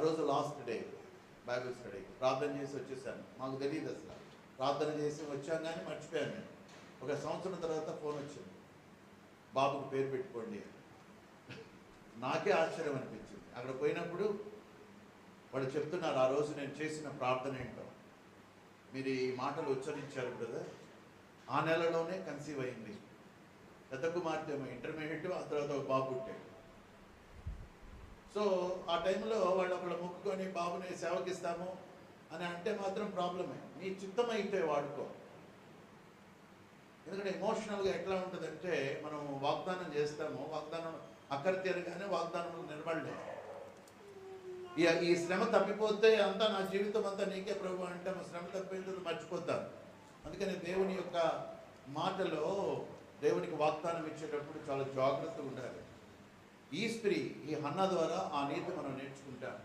ఆ రోజు last day Bible study ప్రార్థన చేసి వచ్చేసాను. మాకు తెలియదు అసలు. ప్రార్థన చేసి వచ్చాం కానీ మర్చిపోయాను నేను. ఒక సంవత్సరం తర్వాత ఫోన్ వచ్చింది. బాబుకు పేరు పెట్టుకోండి నాకే ఆశ్చర్యం అనిపించింది. అక్కడ పోయినప్పుడు వాళ్ళు చెప్తున్నారు ఆ రోజు నేను చేసిన ప్రార్థన ఏంటో. మీరు ఈ మాటలు ఉచ్చరించారు బ్రదర్. ఆ నెలలోనే కన్సీవ్ అయింది. పెద్ద కుమార్తె ఇంటర్మీడియట్ ఆ తర్వాత ఒక బాబు పుట్టాడు. సో ఆ టైంలో వాళ్ళు ఒకళ్ళు మొక్కుకొని బాబుని సేవకిస్తాము అని అంటే మాత్రం ప్రాబ్లమే. నీ చిత్తం అయితే వాడుకో. ఎందుకంటే ఎమోషనల్గా ఎట్లా ఉంటుందంటే మనం వాగ్దానం చేస్తాము వాగ్దానం అక్కర వాగ్దానం నిలబడలేదు ఈ ఈ శ్రమ తప్పిపోతే అంతా నా జీవితం అంతా నీకే ప్రభు అంటే మా శ్రమ తప్పిపోయింది మర్చిపోతాను అందుకని దేవుని యొక్క మాటలో దేవునికి వాగ్దానం ఇచ్చేటప్పుడు చాలా జాగ్రత్తగా ఉండాలి. ఈ స్త్రీ ఈ హన్న ద్వారా ఆ నీతి మనం నేర్చుకుంటాం.